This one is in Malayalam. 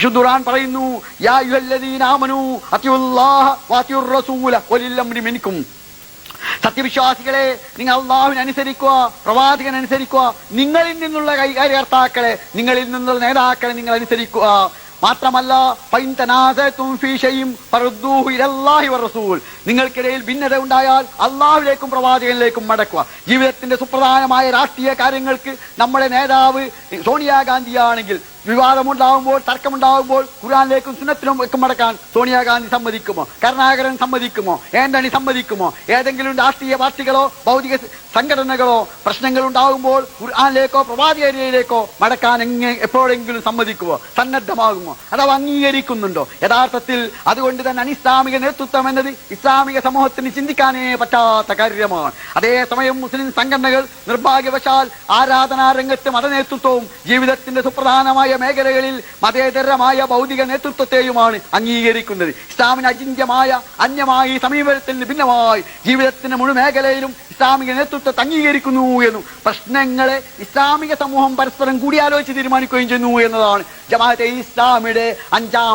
വിശുദ്ധ പറയുന്നു യാ റസൂല മിൻകും. സത്യവിശ്വാസികളെ നിങ്ങൾ അള്ളാഹുവിനെ അനുസരിക്കുക പ്രവാചകൻ അനുസരിക്കുക നിങ്ങളിൽ നിന്നുള്ള കൈകാര്യകർത്താക്കളെ നിങ്ങളിൽ നിന്നുള്ള നേതാക്കളെ നിങ്ങൾ അനുസരിക്കുക. മാത്രമല്ല നിങ്ങൾക്കിടയിൽ ഭിന്നത ഉണ്ടായാൽ അള്ളാഹുലേക്കും പ്രവാചകനിലേക്കും മടക്കുക. ജീവിതത്തിന്റെ സുപ്രധാനമായ രാഷ്ട്രീയ കാര്യങ്ങൾക്ക് നമ്മുടെ നേതാവ് സോണിയാഗാന്ധിയാണെങ്കിൽ വിവാദമുണ്ടാകുമ്പോൾ തർക്കമുണ്ടാകുമ്പോൾ ഖുറാനിലേക്കും സുന്നത്തിനും ഒക്കെ മടക്കാൻ സോണിയാഗാന്ധി സമ്മതിക്കുമോ? കരുണാകരൻ സമ്മതിക്കുമോ? ഏന്തണി സമ്മതിക്കുമോ? ഏതെങ്കിലും രാഷ്ട്രീയ പാർട്ടികളോ ഭൗതിക സംഘടനകളോ പ്രശ്നങ്ങൾ ഉണ്ടാകുമ്പോൾ ഖുർആനിലേക്കോ പ്രവാചകരിലേക്കോ മടക്കാൻ എങ്ങനെ എപ്പോഴെങ്കിലും സമ്മതിക്കുമോ സന്നദ്ധമാകുമോ? അഥവാ അംഗീകരിക്കുന്നുണ്ടോ? യഥാർത്ഥത്തിൽ അതുകൊണ്ട് തന്നെ അനിസ്ലാമിക നേതൃത്വം എന്നത് ഇസ്ലാമിക സമൂഹത്തിന് ചിന്തിക്കാനേ പറ്റാത്ത കാര്യമാണ്. അതേസമയം മുസ്ലിം സംഘടനകൾ നിർഭാഗ്യവശാൽ ആരാധനാ രംഗത്ത് മതനേതൃത്വവും ജീവിതത്തിന്റെ സുപ്രധാനമായ മേഖലകളിൽ മതേതരമായ ഭൗതിക നേതൃത്വത്തെയുമാണ് അംഗീകരിക്കുന്നത്. ഇസ്ലാമിന് അചിന്യമായ അന്യമായി സമീപനത്തിൽ ഭിന്നമായി ജീവിതത്തിന്റെ മുഴു മേഖലയിലും ഇസ്ലാമിക നേതൃത്വത്തെ അംഗീകരിക്കുന്നു എന്നും. പ്രശ്നങ്ങളെ ഇസ്ലാമിക സമൂഹം പരസ്പരം കൂടിയാലോചിച്ച് തീരുമാനിക്കുകയും ചെയ്യുന്നു എന്നതാണ്. ജമാഅത്തെ ഇസ്ലാമിയുടെ അഞ്ചാമത്തെ